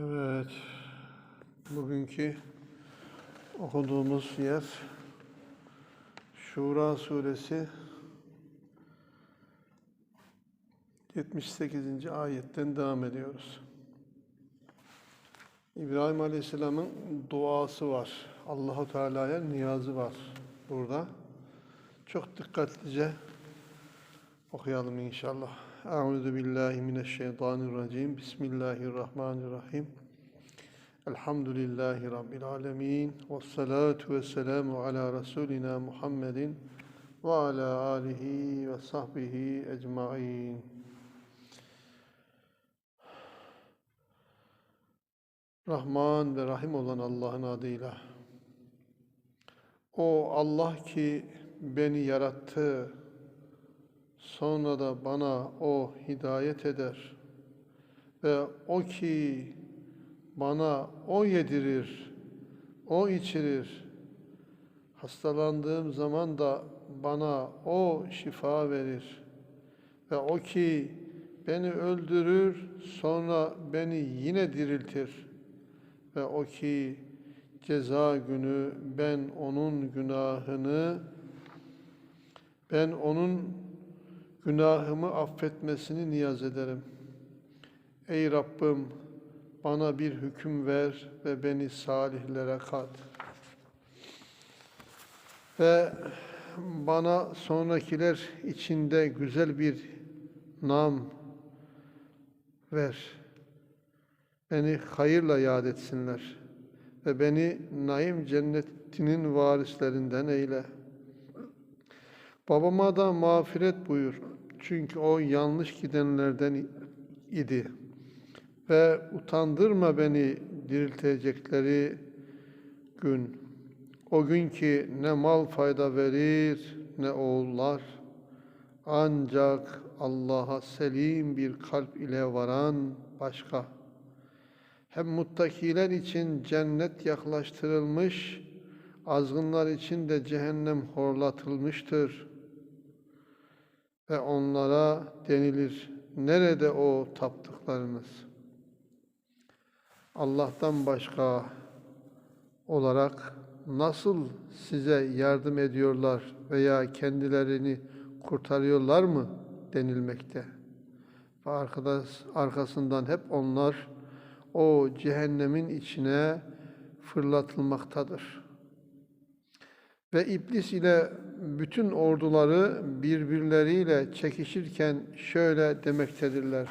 Evet. Bugünkü okuduğumuz yer Şura suresi 78. ayetten devam ediyoruz. İbrahim Aleyhisselam'ın duası var. Allahu Teala'ya niyazı var burada. Çok dikkatlice okuyalım inşallah. Euzu billahi mineşşeytanirracim. Bismillahirrahmanirrahim. Elhamdülillahi rabbil alamin. Ves salatu vesselamu ala rasulina Muhammedin ve ala alihi ve sahbihi ecmaîn. Rahman ve Rahim olan Allah'ın adıyla. O Allah ki beni yarattı, sonra da bana o hidayet eder ve o ki bana o yedirir, o içirir. Hastalandığım zaman da bana o şifa verir ve o ki beni öldürür, sonra beni yine diriltir ve o ki ceza günü ben onun günahını ben onun günahımı affetmesini niyaz ederim. Ey Rabbim bana bir hüküm ver ve beni salihlere kat. Ve bana sonrakiler içinde güzel bir nam ver. Beni hayırla yad etsinler ve beni naim cennetinin varislerinden eyle. Babama da mağfiret buyur. Çünkü o yanlış gidenlerden idi. Ve utandırma beni diriltecekleri gün. O gün ki ne mal fayda verir ne oğullar. Ancak Allah'a selim bir kalp ile varan başka. Hem muttakiler için cennet yaklaştırılmış, azgınlar için de cehennem horlatılmıştır. Ve onlara denilir, nerede o taptıklarınız? Allah'tan başka olarak nasıl size yardım ediyorlar veya kendilerini kurtarıyorlar mı denilmekte. Ve arkadaş, arkasından hep onlar o cehennemin içine fırlatılmaktadır. Ve iblis ile bütün orduları birbirleriyle çekişirken şöyle demektedirler.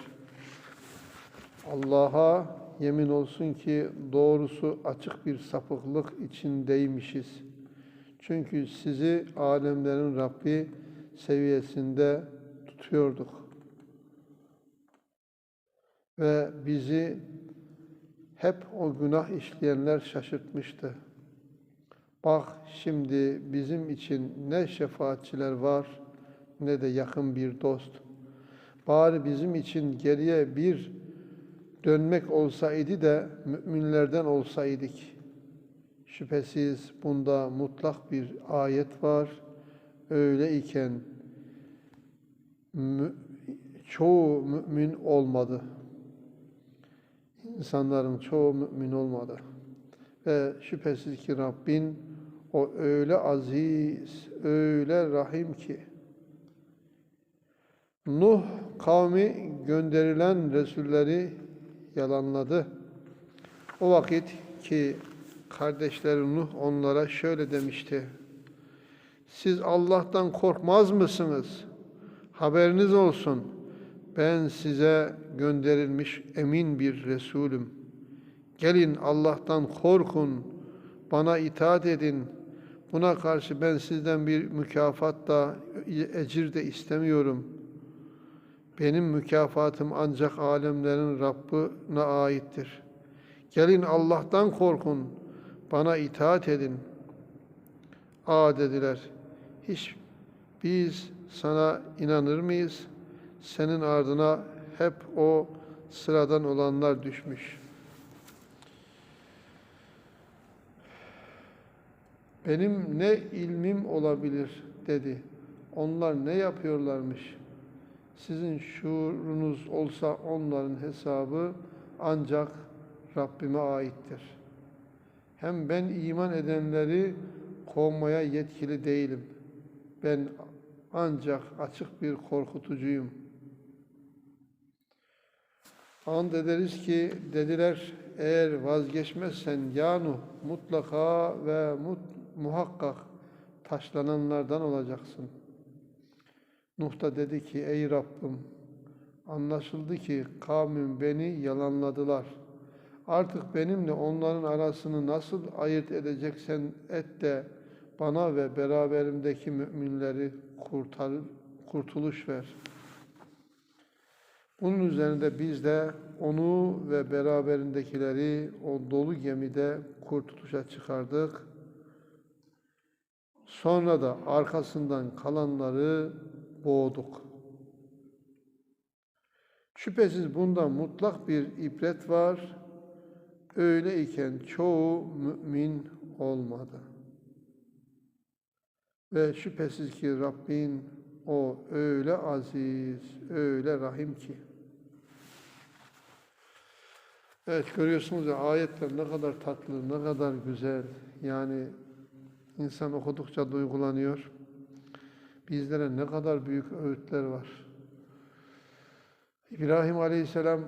Allah'a yemin olsun ki doğrusu açık bir sapıklık içindeymişiz. Çünkü sizi alemlerin Rabbi seviyesinde tutuyorduk. Ve bizi hep o günah işleyenler şaşırtmıştı. Bak şimdi bizim için ne şefaatçiler var ne de yakın bir dost. Bari bizim için geriye bir dönmek olsaydı da müminlerden olsaydık. Şüphesiz bunda mutlak bir ayet var. Öyle iken mü, çoğu mümin olmadı. İnsanların çoğu mümin olmadı. Ve şüphesiz ki Rabbin o öyle aziz, öyle rahim ki Nuh kavmi gönderilen Resulleri yalanladı. O vakit ki kardeşleri Nuh onlara şöyle demişti. Siz Allah'tan korkmaz mısınız? Haberiniz olsun. Ben size gönderilmiş emin bir Resulüm. Gelin Allah'tan korkun, bana itaat edin. Buna karşı ben sizden bir mükafat da, ecir de istemiyorum. Benim mükafatım ancak alemlerin Rabbine aittir. Gelin Allah'tan korkun, bana itaat edin. Aa dediler, hiç biz sana inanır mıyız? Senin ardına hep o sıradan olanlar düşmüş. Benim ne ilmim olabilir dedi. Onlar ne yapıyorlarmış? Sizin şuurunuz olsa onların hesabı ancak Rabbime aittir. Hem ben iman edenleri kovmaya yetkili değilim. Ben ancak açık bir korkutucuyum. And ederiz ki dediler eğer vazgeçmezsen ya Nuh mutlaka ve mut, muhakkak taşlananlardan olacaksın. Nuh da dedi ki ey Rabbim anlaşıldı ki kavmim beni yalanladılar. Artık benimle onların arasını nasıl ayırt edeceksen et de bana ve beraberimdeki müminleri kurtar, kurtuluş ver. Bunun üzerinde biz de onu ve beraberindekileri o dolu gemide kurtuluşa çıkardık. Sonra da arkasından kalanları boğduk. Şüphesiz bunda mutlak bir ibret var. Öyle iken çoğu mümin olmadı. Ve şüphesiz ki Rabbin o öyle aziz, öyle rahim ki. Evet görüyorsunuz ya ayetler ne kadar tatlı, ne kadar güzel. Yani insan okudukça duygulanıyor. Bizlere ne kadar büyük öğütler var. İbrahim Aleyhisselam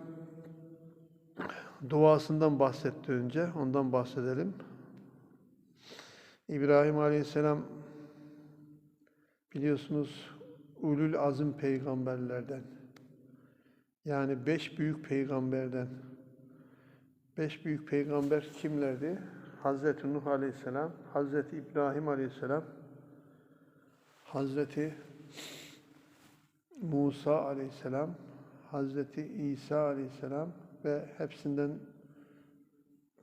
duasından bahsetti önce, ondan bahsedelim. İbrahim Aleyhisselam biliyorsunuz ulul azim peygamberlerden. Yani beş büyük peygamberden. Beş büyük peygamber kimlerdi? Hazreti Nuh Aleyhisselam, Hazreti İbrahim Aleyhisselam, Hazreti Musa Aleyhisselam, Hazreti İsa Aleyhisselam ve hepsinden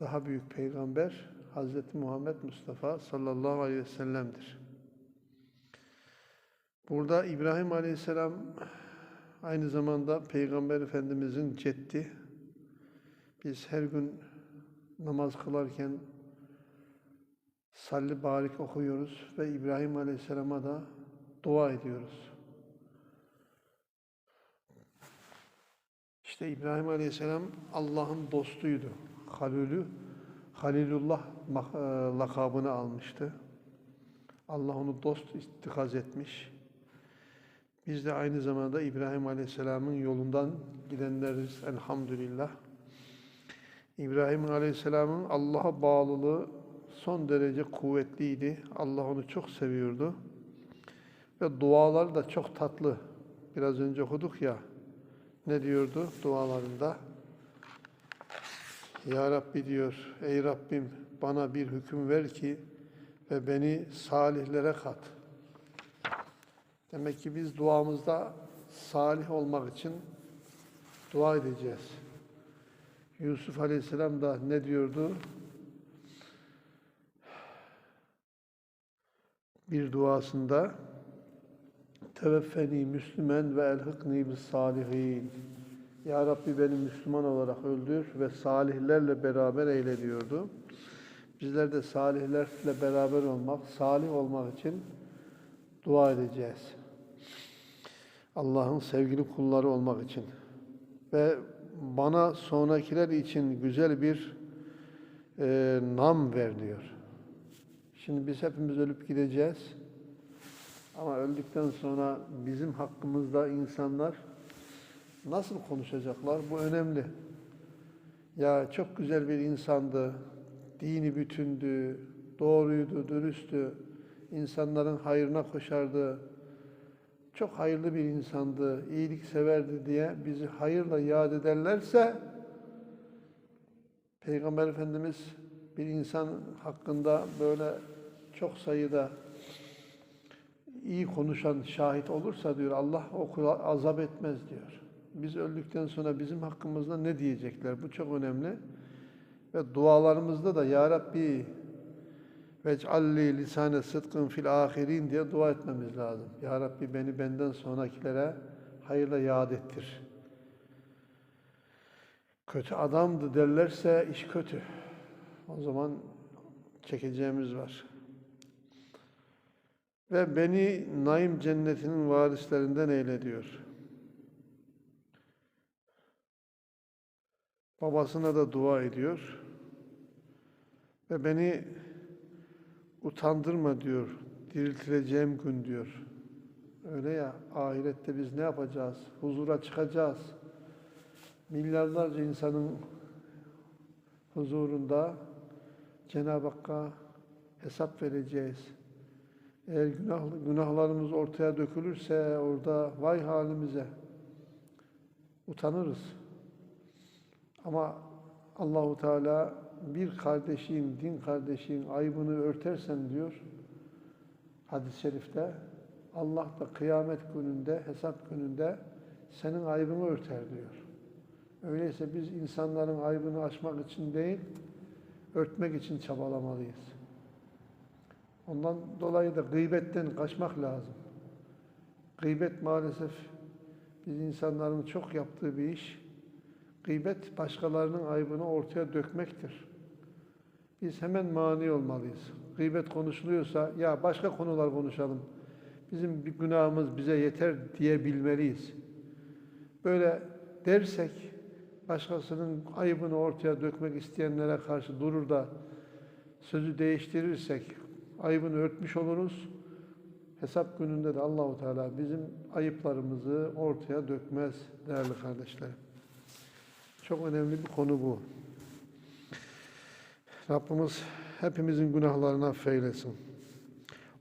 daha büyük peygamber Hazreti Muhammed Mustafa sallallahu aleyhi ve sellem'dir. Burada İbrahim Aleyhisselam aynı zamanda Peygamber Efendimizin ceddi. Biz her gün namaz kılarken salli barik okuyoruz ve İbrahim Aleyhisselam'a da dua ediyoruz. İşte İbrahim Aleyhisselam Allah'ın dostuydu. Halülü, Halilullah e, lakabını almıştı. Allah onu dost ittikaz etmiş. Biz de aynı zamanda İbrahim Aleyhisselam'ın yolundan gidenleriz elhamdülillah. İbrahim Aleyhisselam'ın Allah'a bağlılığı son derece kuvvetliydi. Allah onu çok seviyordu. Ve duaları da çok tatlı. Biraz önce okuduk ya. Ne diyordu dualarında? Ya Rabbi diyor, ey Rabbim bana bir hüküm ver ki ve beni salihlere kat. Demek ki biz duamızda salih olmak için dua edeceğiz. Yusuf Aleyhisselam da ne diyordu? Bir duasında Teveffeni Müslümen ve elhikni bis salihin. Ya Rabbi beni Müslüman olarak öldür ve salihlerle beraber eyle diyordu. Bizler de salihlerle beraber olmak, salih olmak için dua edeceğiz. Allah'ın sevgili kulları olmak için. Ve bana sonrakiler için güzel bir e, nam ver diyor. Şimdi biz hepimiz ölüp gideceğiz. Ama öldükten sonra bizim hakkımızda insanlar nasıl konuşacaklar? Bu önemli. Ya çok güzel bir insandı, dini bütündü, doğruydu, dürüsttü, insanların hayrına koşardı, çok hayırlı bir insandı, iyilik severdi diye bizi hayırla yad ederlerse Peygamber Efendimiz bir insan hakkında böyle çok sayıda iyi konuşan şahit olursa diyor Allah o kula azap etmez diyor. Biz öldükten sonra bizim hakkımızda ne diyecekler? Bu çok önemli. Ve dualarımızda da Ya Rabbi vec'alli lisane sıdkın fil ahirin diye dua etmemiz lazım. Ya Rabbi beni benden sonrakilere hayırla yad ettir. Kötü adamdı derlerse iş kötü. O zaman çekeceğimiz var. Ve beni naim cennetinin varislerinden eyle diyor. Babasına da dua ediyor. Ve beni utandırma diyor. Diriltileceğim gün diyor. Öyle ya ahirette biz ne yapacağız? Huzura çıkacağız. Milyarlarca insanın huzurunda Cenab-ı Hakk'a hesap vereceğiz. Eğer günah, günahlarımız ortaya dökülürse orada vay halimize utanırız. Ama Allahu Teala bir kardeşin, din kardeşin aybını örtersen diyor hadis-i şerifte Allah da kıyamet gününde, hesap gününde senin aybını örter diyor. Öyleyse biz insanların aybını açmak için değil, örtmek için çabalamalıyız. Ondan dolayı da gıybetten kaçmak lazım. Gıybet maalesef biz insanların çok yaptığı bir iş. Gıybet başkalarının aybını ortaya dökmektir. Biz hemen mani olmalıyız. Gıybet konuşuluyorsa ya başka konular konuşalım. Bizim bir günahımız bize yeter diyebilmeliyiz. Böyle dersek başkasının ayıbını ortaya dökmek isteyenlere karşı durur da sözü değiştirirsek ayıbını örtmüş oluruz. Hesap gününde de Allahu Teala bizim ayıplarımızı ortaya dökmez değerli kardeşlerim. Çok önemli bir konu bu. Rabbimiz hepimizin günahlarını affeylesin.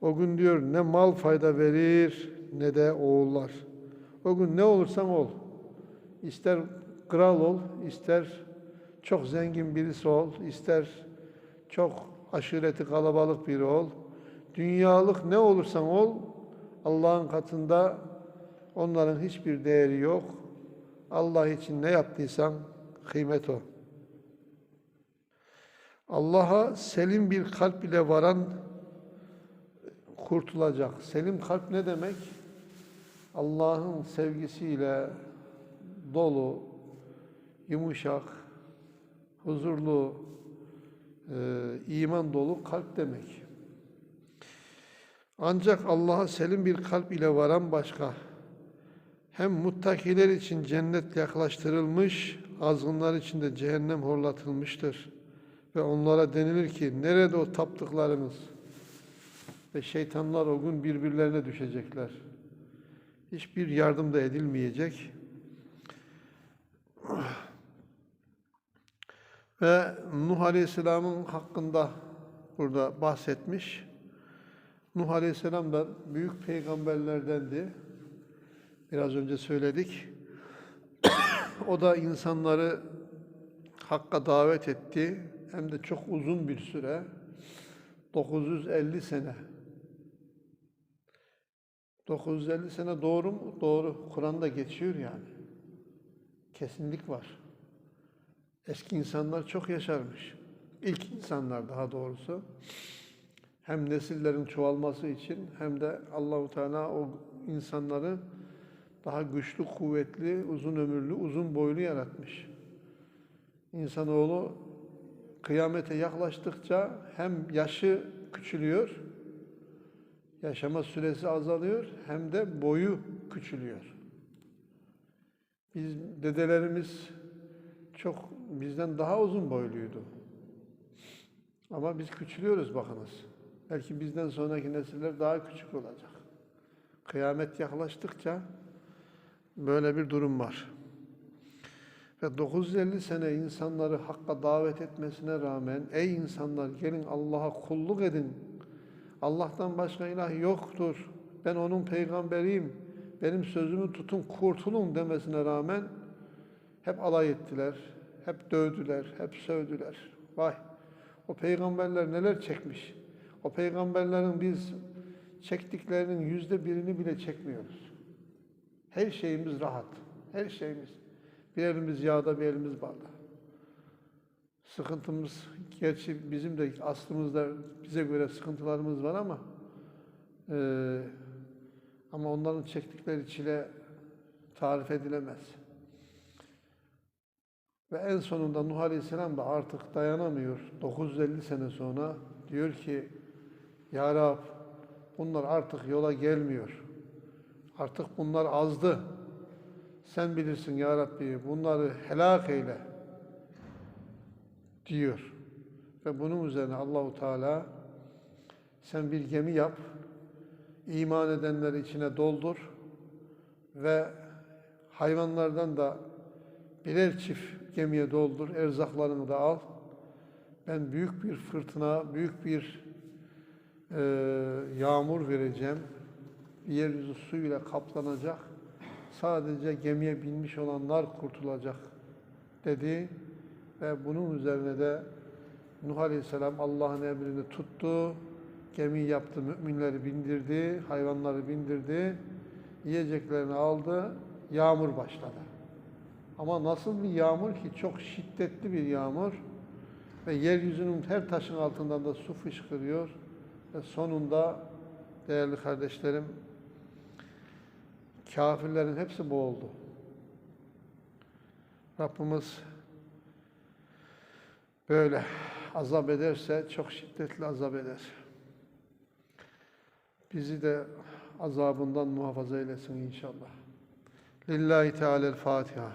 O gün diyor ne mal fayda verir ne de oğullar. O gün ne olursan ol. İster kral ol, ister çok zengin birisi ol, ister çok aşireti kalabalık biri ol. Dünyalık ne olursan ol, Allah'ın katında onların hiçbir değeri yok. Allah için ne yaptıysan kıymet o. Allah'a selim bir kalp ile varan kurtulacak. Selim kalp ne demek? Allah'ın sevgisiyle dolu, yumuşak, huzurlu, iman dolu kalp demek. Ancak Allah'a selim bir kalp ile varan başka. Hem muttakiler için cennet yaklaştırılmış, azgınlar için de cehennem horlatılmıştır. Ve onlara denilir ki, nerede o taptıklarınız? Ve şeytanlar o gün birbirlerine düşecekler. Hiçbir yardım da edilmeyecek. Ve Nuh Aleyhisselam'ın hakkında burada bahsetmiş. Nuh Aleyhisselam da büyük peygamberlerdendi. Biraz önce söyledik. o da insanları Hakk'a davet etti. Hem de çok uzun bir süre. 950 sene. 950 sene doğru mu? Doğru. Kur'an'da geçiyor yani. Kesinlik var. Eski insanlar çok yaşarmış. İlk insanlar daha doğrusu. Hem nesillerin çoğalması için hem de Allahu Teala o insanları daha güçlü, kuvvetli, uzun ömürlü, uzun boylu yaratmış. İnsanoğlu kıyamete yaklaştıkça hem yaşı küçülüyor, yaşama süresi azalıyor, hem de boyu küçülüyor. Biz dedelerimiz çok bizden daha uzun boyluydu. Ama biz küçülüyoruz bakınız. Belki bizden sonraki nesiller daha küçük olacak. Kıyamet yaklaştıkça böyle bir durum var. Ve 950 sene insanları Hakk'a davet etmesine rağmen ey insanlar gelin Allah'a kulluk edin. Allah'tan başka ilah yoktur. Ben onun peygamberiyim. Benim sözümü tutun, kurtulun demesine rağmen hep alay ettiler, hep dövdüler, hep sövdüler. Vay! O peygamberler neler çekmiş. O peygamberlerin biz çektiklerinin yüzde birini bile çekmiyoruz. Her şeyimiz rahat. Her şeyimiz. Bir elimiz yağda, bir elimiz balda. Sıkıntımız, gerçi bizim de aslımızda bize göre sıkıntılarımız var ama e, ama onların çektikleri çile tarif edilemez. Ve en sonunda Nuh Aleyhisselam da artık dayanamıyor. 950 sene sonra diyor ki Ya Rab bunlar artık yola gelmiyor. Artık bunlar azdı. Sen bilirsin Ya Rabbi bunları helak eyle. diyor. Ve bunun üzerine Allahu Teala sen bir gemi yap, iman edenleri içine doldur ve hayvanlardan da birer çift gemiye doldur, erzaklarını da al. Ben büyük bir fırtına, büyük bir e, yağmur vereceğim. Yeryüzü suyla kaplanacak. Sadece gemiye binmiş olanlar kurtulacak dedi. Ve bunun üzerine de Nuh Aleyhisselam Allah'ın emrini tuttu. Gemi yaptı, müminleri bindirdi, hayvanları bindirdi. Yiyeceklerini aldı, yağmur başladı. Ama nasıl bir yağmur ki? Çok şiddetli bir yağmur. Ve yeryüzünün her taşın altından da su fışkırıyor. Ve sonunda değerli kardeşlerim, kafirlerin hepsi boğuldu. Rabbimiz böyle azap ederse çok şiddetli azap eder. Bizi de azabından muhafaza eylesin inşallah. Lillahi Teala'l-Fatiha.